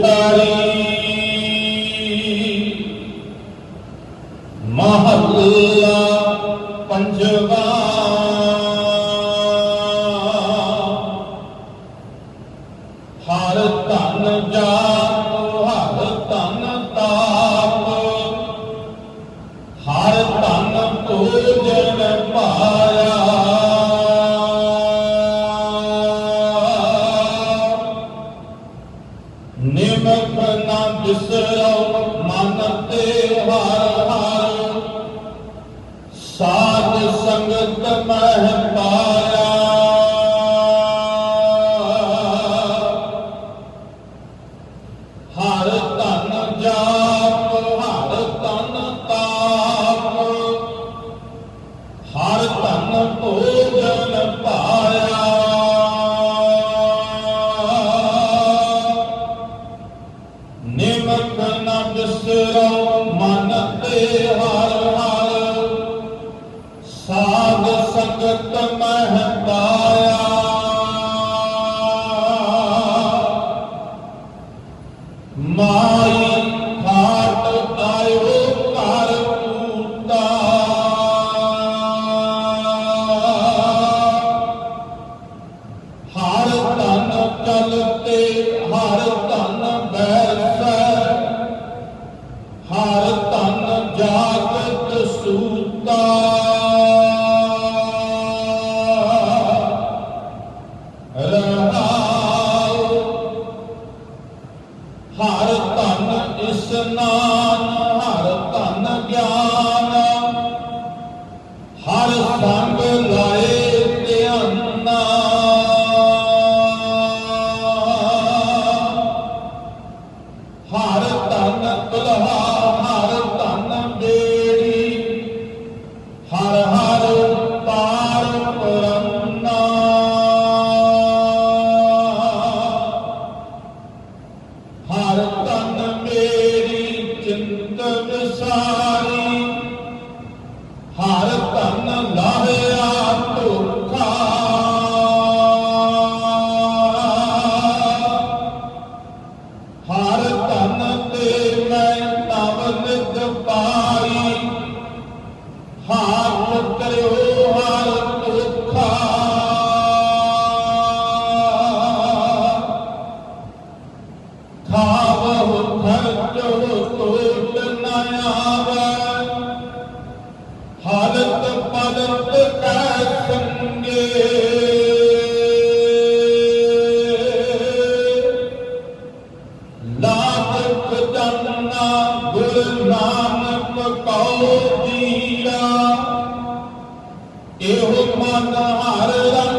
Thank. ਬਿਸਰੋ ਮਨ ਤੇ ਹਰ ਹਰ ਸਾਧ ਸੰਗਤ ਮਹਿ ਮਾਈ ਖਾਟ ਆਇਓ ਘਰ ਕੂਤਾ ਹਰ ਧਨ ਚਲਤੇ ਸੂਤਾ। ਰਹਾਉ ਹਰ ਧਨ ਇਸਨਾਨ ਹਰ ਧਨ ਗਿਆਨ। ਹਰ ਸੰਗ ਹਰ ਤਨ ਮੇਰੀ ਚਿੰਤ ਵਿਸਾਰੀ ਹਰ ਤਨ ਲਾਹਿਆ ਧੋਖਾ। ਹਰ ਤਨ ਤੇ ਮੈਂ ਤਵ ਨਿਤ ਪਾਈ। ਕਰਿਓ ਇਹੋ ਮਨ ਹਰ